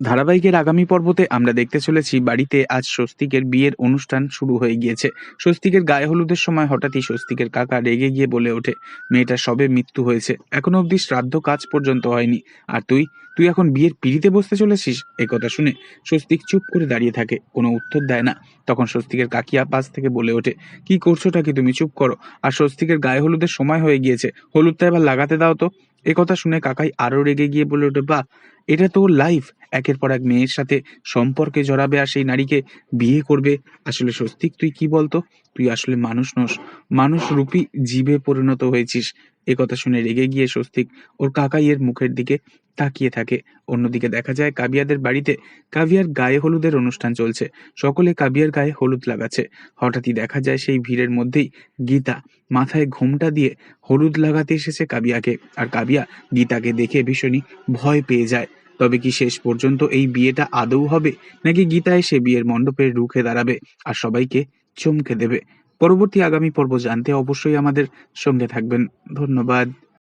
ধারাবাহিকের আগামী পর্বতে আমরা দেখতে চলেছি বাড়িতে আজ স্বস্তিকের বিয়ের অনুষ্ঠান শুরু হয়ে গিয়েছে। স্বস্তিকের গায়ে হলুদের সময় হঠাৎই স্বস্তিকের কাকা রেগে গিয়ে বলে ওঠে মেয়েটা সবে মৃত্যু হয়েছে। এখনও অব্দি শ্রাদ্ধ কাজ পর্যন্ত হয়নি। আর তুই? তুই এখন বিয়ের পিড়িতে বসতে চলেছিস? এই কথা শুনে স্বস্তিক চুপ করে দাঁড়িয়ে থাকে। কোনো উত্তর দেয় না। তখন স্বস্তিকের কাকিয়া পাশ থেকে বলে ওঠে, কি করছোটা কি তুমি? চুপ করো। আর স্বস্তিকের গায়ে হলুদের সময় হয়ে গিয়েছে। হলুদটা এবার লাগাতে দাও তো। এ কথা শুনে কাকাই আরও রেগে গিয়ে বলে ওঠে, বাহ, এটা তো লাইফ একের পর এক মেয়ের সাথে সম্পর্কে জড়াবে আর সেই নারীকে বিয়ে করবে। আসলে স্বস্তিক, তুই কি বলতো? তুই আসলে মানুষ নস। মানুষ রূপী জীবে পরিণত হয়েছিস। এ কথা শুনে রেগে গিয়ে স্বস্তিক ওর কাকাইয়ের মুখের দিকে তাকিয়ে থাকে। অন্যদিকে দেখা যায় কাবিয়াদের বাড়িতে কাবিয়ার গায়ে হলুদের অনুষ্ঠান চলছে। সকলে কাবিয়ার গায়ে হলুদ লাগাচ্ছে। হঠাৎই দেখা যায় সেই ভিড়ের মধ্যেই গীতা মাথায় ঘোমটা দিয়ে হলুদ লাগাতে এসেছে কাবিয়াকে। আর কাবিয়া গীতাকে দেখে ভীষণই ভয় পেয়ে যায়। তবে কি শেষ পর্যন্ত এই বিয়েটা আদৌ হবে? নাকি গীতা এসে বিয়ের মণ্ডপে রুখে দাঁড়াবে আর সবাইকে চমকে দেবে? পরবর্তী আগামী পর্ব জানতে অবশ্যই আমাদের সঙ্গে থাকবেন। ধন্যবাদ।